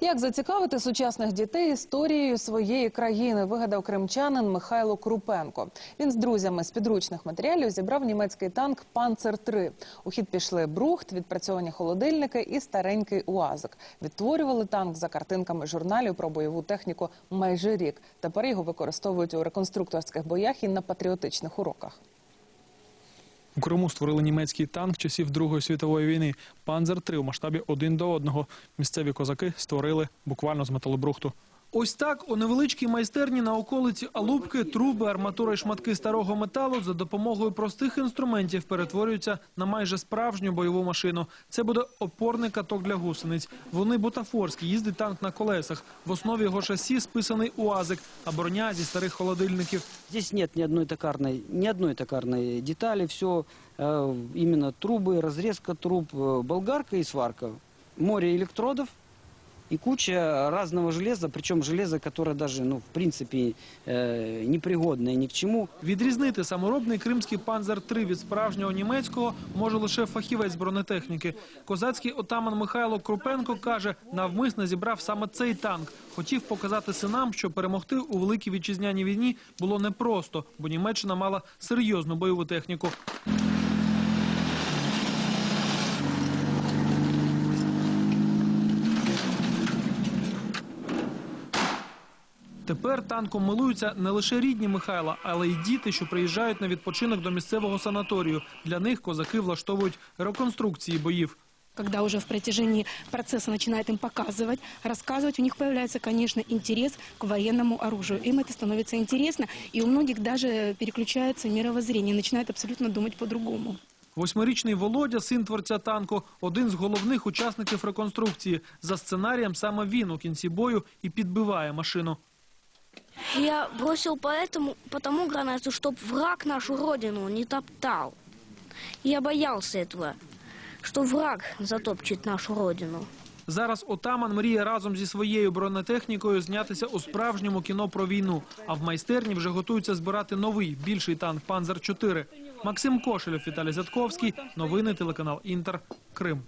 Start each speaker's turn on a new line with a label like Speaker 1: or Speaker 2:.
Speaker 1: Як зацікавити сучасних дітей історією своєї країни, вигадав кримчанин Михайло Крупенко. Він з друзями з підручних матеріалів зібрав німецький танк Панцер 3 У хід пішли брухт, відпрацьовані холодильники і старенький уазик. Відтворювали танк за картинками журналів про бойову техніку майже рік. Тепер його використовують у реконструкторських боях і на патріотичних уроках.
Speaker 2: У Криму створили німецький танк часів Другої світової війни. Панзер 3 у масштабі один до одного. Місцеві козаки створили буквально з металобрухту. Ось так у невеличкій майстерні на околиці Алубки труби, арматура і шматки старого металу за допомогою простих інструментів перетворюються на майже справжню бойову машину. Це буде опорний каток для гусениць. Вони бутафорські, їздить танк на колесах. В основі його шасі списаний уазик, а броня зі старих холодильників.
Speaker 3: Здесь нет ни одной токарной, ни одной токарной детали. Все именно трубы, разрезка труб, э, болгарка и сварка. Море электродов и куча разного железа, причем железо, которое даже, ну, в принципе, э, непригодное ни к чему.
Speaker 2: Відрізнити саморобний кримський панзер 3 від справжнього німецького може лише фахівець бронетехніки. Козацький отаман Михайло Крупенко каже, навмисно зібрав саме цей танк. Хотів показати синам, що перемогти у великій вітчизняній війні було непросто, бо Німеччина мала серйозну бойову техніку. Тепер танком милуються не лише рідні Михайла, але й діти, що приїжджають на відпочинок до місцевого санаторію. Для них козаки влаштовують реконструкції боїв.
Speaker 4: Когда уже в протяжении процесса начинает им показывать, рассказывать, у них появляется, конечно, интерес к военному оружию. Им это становится интересно, и у многих даже переключается мировоззрение, начинают абсолютно думать по-другому.
Speaker 2: Восьмирічний Володя, син творця танку, один з головних учасників реконструкції. За сценарієм саме він у кінці бою і підбиває машину.
Speaker 5: Я бросил поэтому, потому гранату, чтобы враг нашу родину не топтал. Я боялся этого, что враг затопчет нашу родину.
Speaker 2: Зараз отаман мріє разом зі своєю бронетехнікою знятися у справжньому кіно про війну. А в майстерні вже готуються збирати новий більший танк Панзер 4 Максим Кошелєв, Віталій Зятковський. Новини телеканал Інтер. Крим.